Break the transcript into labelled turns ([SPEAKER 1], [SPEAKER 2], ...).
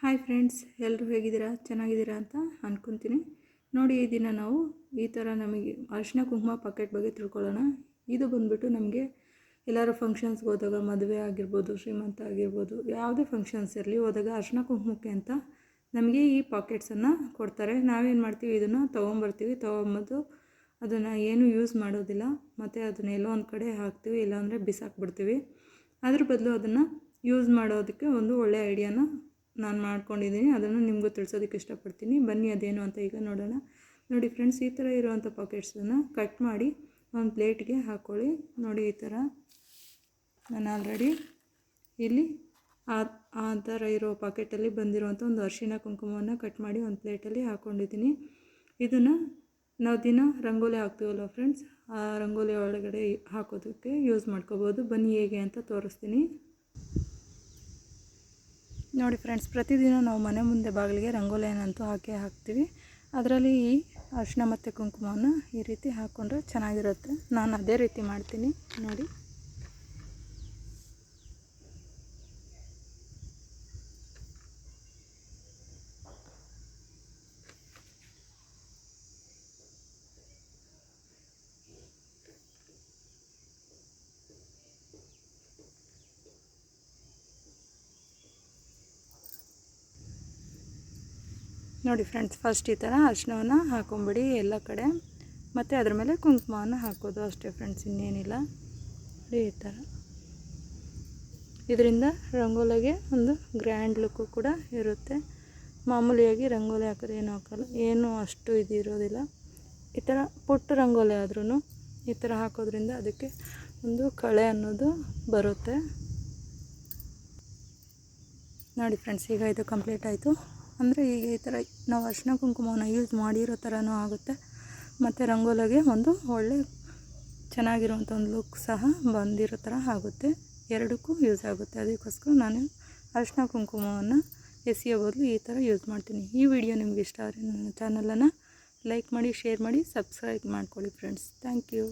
[SPEAKER 1] Hi friends ಎಲ್ಲರೂ ಹೇಗಿದ್ದೀರಾ? ಚೆನ್ನಾಗಿದ್ದೀರಾ ಅಂತ ಅಂದ್ಕೊತೀನಿ ನೋಡಿ, ಈ ದಿನ ನಾವು ಈ ಥರ ನಮಗೆ ಅರಿಶಿನ ಕುಂಕುಮ ಪಾಕೆಟ್ ಬಗ್ಗೆ ತಿಳ್ಕೊಳ್ಳೋಣ. ಇದು ಬಂದುಬಿಟ್ಟು ನಮಗೆ ಎಲ್ಲರೂ ಫಂಕ್ಷನ್ಸ್ಗೆ ಹೋದಾಗ ಮದುವೆ ಆಗಿರ್ಬೋದು, ಶ್ರೀಮಂತ ಆಗಿರ್ಬೋದು, ಯಾವುದೇ ಫಂಕ್ಷನ್ಸ್ ಇರಲಿ ಹೋದಾಗ ಅರಿಶಿನ ಕುಂಕುಮಕ್ಕೆ ಅಂತ ನಮಗೆ ಈ ಪಾಕೆಟ್ಸನ್ನು ಕೊಡ್ತಾರೆ. ನಾವೇನು ಮಾಡ್ತೀವಿ? ಇದನ್ನು ತೊಗೊಂಬರ್ತೀವಿ. ತೊಗೊಂಬಂದು ಅದನ್ನು ಏನು ಯೂಸ್ ಮಾಡೋದಿಲ್ಲ. ಮತ್ತು ಅದನ್ನ ಎಲ್ಲೋ ಒಂದು ಕಡೆ ಹಾಕ್ತೀವಿ. ಇಲ್ಲಾಂದರೆ ಬಿಸಾಕ್ಬಿಡ್ತೀವಿ. ಅದ್ರ ಬದಲು ಅದನ್ನು ಯೂಸ್ ಮಾಡೋದಕ್ಕೆ ಒಂದು ಒಳ್ಳೆಯ ಐಡಿಯಾನ ನಾನು ಮಾಡ್ಕೊಂಡಿದ್ದೀನಿ, ಅದನ್ನು ನಿಮಗೂ ತಿಳಿಸೋದಕ್ಕೆ ಇಷ್ಟಪಡ್ತೀನಿ. ಬನ್ನಿ, ಅದೇನು ಅಂತ ಈಗ ನೋಡೋಣ. ನೋಡಿ ಫ್ರೆಂಡ್ಸ್, ಈ ಥರ ಇರುವಂಥ ಪಾಕೆಟ್ಸನ್ನು ಕಟ್ ಮಾಡಿ ಒಂದು ಪ್ಲೇಟ್ಗೆ ಹಾಕ್ಕೊಳ್ಳಿ ನೋಡಿ, ಈ ಥರ ನಾನು ಆಲ್ರೆಡಿ ಇಲ್ಲಿ ಆ ಆ ಥರ ಇರೋ ಪಾಕೆಟಲ್ಲಿ ಬಂದಿರುವಂಥ ಒಂದು ಅರಿಶಿನ ಕುಂಕುಮವನ್ನು ಕಟ್ ಮಾಡಿ ಒಂದು ಪ್ಲೇಟಲ್ಲಿ ಹಾಕ್ಕೊಂಡಿದ್ದೀನಿ ಇದನ್ನು ನಾವು ದಿನ ರಂಗೋಲಿ ಹಾಕ್ತೀವಲ್ಲ ಫ್ರೆಂಡ್ಸ್, ಆ ರಂಗೋಲಿ ಒಳಗಡೆ ಹಾಕೋದಕ್ಕೆ ಯೂಸ್ ಮಾಡ್ಕೋಬೋದು. ಬನ್ನಿ, ಹೇಗೆ ಅಂತ ತೋರಿಸ್ತೀನಿ. ನೋಡಿ ಫ್ರೆಂಡ್ಸ್, ಪ್ರತಿದಿನ ನಾವು ಮನೆ ಮುಂದೆ ಬಾಗಿಲಿಗೆ ರಂಗೋಲಿಯನ್ನಂತೂ ಹಾಕೇ ಹಾಕ್ತೀವಿ. ಅದರಲ್ಲಿ ಈ ಅರಿಶಿನ ಮತ್ತು ಕುಂಕುಮವನ್ನು ಈ ರೀತಿ ಹಾಕ್ಕೊಂಡ್ರೆ ಚೆನ್ನಾಗಿರುತ್ತೆ. ನಾನು ಅದೇ ರೀತಿ ಮಾಡ್ತೀನಿ. ನೋಡಿ. ನೋಡಿ ಫ್ರೆಂಡ್ಸ್ ಫಸ್ಟ್ ಈ ಥರ ಅರಿಶಿನವನ್ನು ಹಾಕೊಂಬಿಡಿ ಎಲ್ಲ ಕಡೆ. ಮತ್ತು ಅದ್ರ ಮೇಲೆ ಕುಂಕುಮವನ್ನು ಹಾಕೋದು ಅಷ್ಟೇ ಫ್ರೆಂಡ್ಸ್, ಇನ್ನೇನಿಲ್ಲ. ನೋಡಿ ಈ ಥರ ಇದರಿಂದ ರಂಗೋಲಿಗೆ ಒಂದು ಗ್ರ್ಯಾಂಡ್ ಲುಕ್ಕು ಕೂಡ ಇರುತ್ತೆ. ಮಾಮೂಲಿಯಾಗಿ ರಂಗೋಲಿ ಹಾಕಿದ್ರೆ ಏನು ಹಾಕಲ್ಲ, ಏನೂ ಅಷ್ಟು ಇದು ಇರೋದಿಲ್ಲ. ಈ ಥರ ಪುಟ್ಟ ರಂಗೋಲಿ ಆದ್ರೂ ಈ ಥರ ಹಾಕೋದ್ರಿಂದ ಅದಕ್ಕೆ ಒಂದು ಕಳೆ ಅನ್ನೋದು ಬರುತ್ತೆ. ನೋಡಿ ಫ್ರೆಂಡ್ಸ್, ಈಗ ಇದು ಕಂಪ್ಲೀಟ್ ಆಯಿತು. ಅಂದರೆ ಈಗ ಈ ಥರ ನಾವು ಅರಿಶಿನ ಕುಂಕುಮವನ್ನು ಯೂಸ್ ಮಾಡಿರೋ ಥರನೂ ಆಗುತ್ತೆ. ಮತ್ತು ರಂಗೋಲಿಗೆ ಒಂದು ಒಳ್ಳೆ ಚೆನ್ನಾಗಿರುವಂಥ ಒಂದು ಲುಕ್ ಸಹ ಬಂದಿರೋ ಥರ ಆಗುತ್ತೆ. ಎರಡಕ್ಕೂ ಯೂಸ್ ಆಗುತ್ತೆ. ಅದಕ್ಕೋಸ್ಕರ ನಾನು ಅರಿಶಿನ ಕುಂಕುಮವನ್ನು ಎಸೆಯೋ ಬದಲು ಈ ಥರ ಯೂಸ್ ಮಾಡ್ತೀನಿ. ಈ ವಿಡಿಯೋ ನಿಮ್ಗೆ ಇಷ್ಟ ಆದರೆ ನನ್ನ ಚಾನಲನ್ನು ಲೈಕ್ ಮಾಡಿ ಶೇರ್ ಮಾಡಿ ಸಬ್ಸ್ಕ್ರೈಬ್ ಮಾಡ್ಕೊಳ್ಳಿ ಫ್ರೆಂಡ್ಸ್ ಥ್ಯಾಂಕ್ ಯು